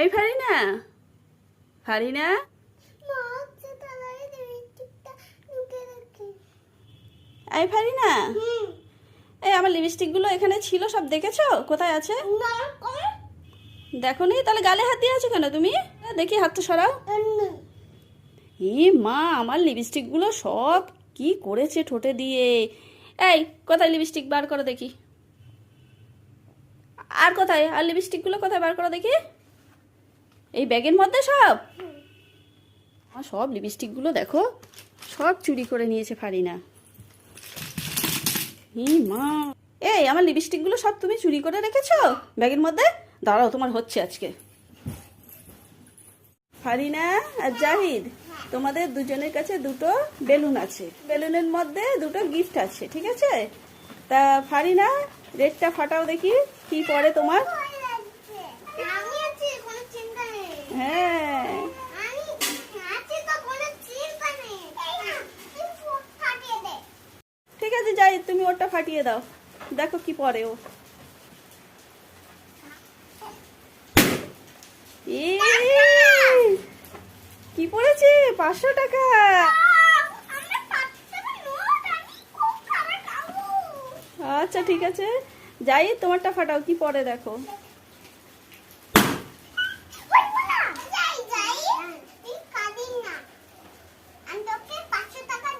এই farina farina? এই farina? এই আমার লিপস্টিকগুলো এখানে ছিল সব দেখেছ? কোথায় আছে? দেখো নি তাহলে গালে হাত দিয়ে আছো কেন তুমি? দেখি হাতটা সরাও। এ মা আমার লিপস্টিকগুলো সব কি করেছে ঠোঁটে দিয়ে? এই কোথায় লিপস্টিক? বার করো দেখি। আর কোথায়? আর লিপস্টিকগুলো কোথায়? বার করো দেখি। এই ব্যাগের মধ্যে সব? আমার সব লিপস্টিকগুলো দেখো। সব চুরি করে নিয়েছে ফারিনা। হি মা। এই, আমার লিপস্টিকগুলো সব তুমি চুরি করে রেখেছো? ব্যাগের মধ্যে? দাঁড়াও, তোমার হচ্ছে আজকে। ফারিনা আর জাহিদ, তোমাদের দুজনের কাছে দুটো বেলুন আছে। বেলুনের মধ্যে দুটো গিফট আছে, ঠিক আছে? তা ফারিনা রেটটা ফাটাও দেখি, কি পরে তোমার আমি আছি কোনো চিন্তা নেই হ্যাঁ। ঠিক আছে যাই তুমি ওটা ফাটিয়ে দাও। দেখো কি পরে ও। কি পড়েছে? পাঁচশো টাকা। আচ্ছা ঠিক আছে। যাই তোমারটা ফাটাও কি পরে দেখো বলব না যাই যাই তুই কাঁদিস না আমি তোকে পাঁচশো টাকা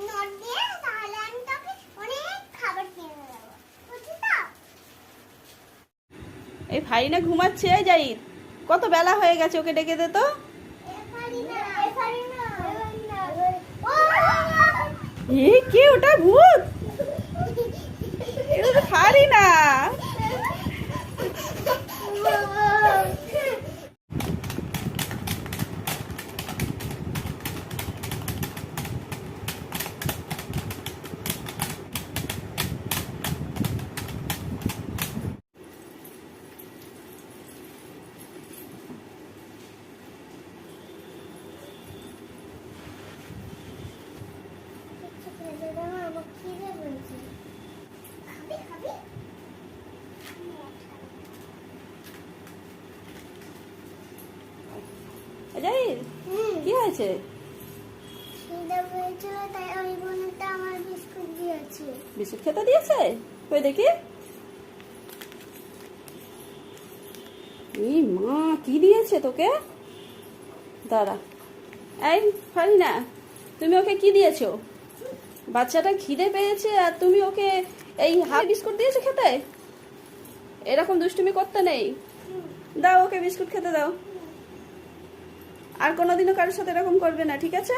নোট দিয়ে তাহলে আমি তোকে অনেক খাবার কিনে দেবো বুঝলি তো এই ফারিনা ঘুমাচ্ছে যাই কত বেলা হয়ে গেছে ওকে ডেকে দে তো। এ, কে ওটা ভূত? ফারিনা। হুম। কি হয়েছে? বিস্কুট খেতে দিয়েছে? কই দেখি। এই মা কি দিয়েছে তোকে? দাঁড়া। এই ফারিনা তুমি ওকে কি দিয়েছ? বাচ্চাটা খিদে পেয়েছে আর তুমি ওকে এই হাফ বিস্কুট দিয়েছ খেতে? এরকম দুষ্টুমি করতে নেই। দাও ওকে বিস্কুট খেতে দাও। আর কোনোদিনও কারোর সাথে এরকম করবে না ঠিক আছে?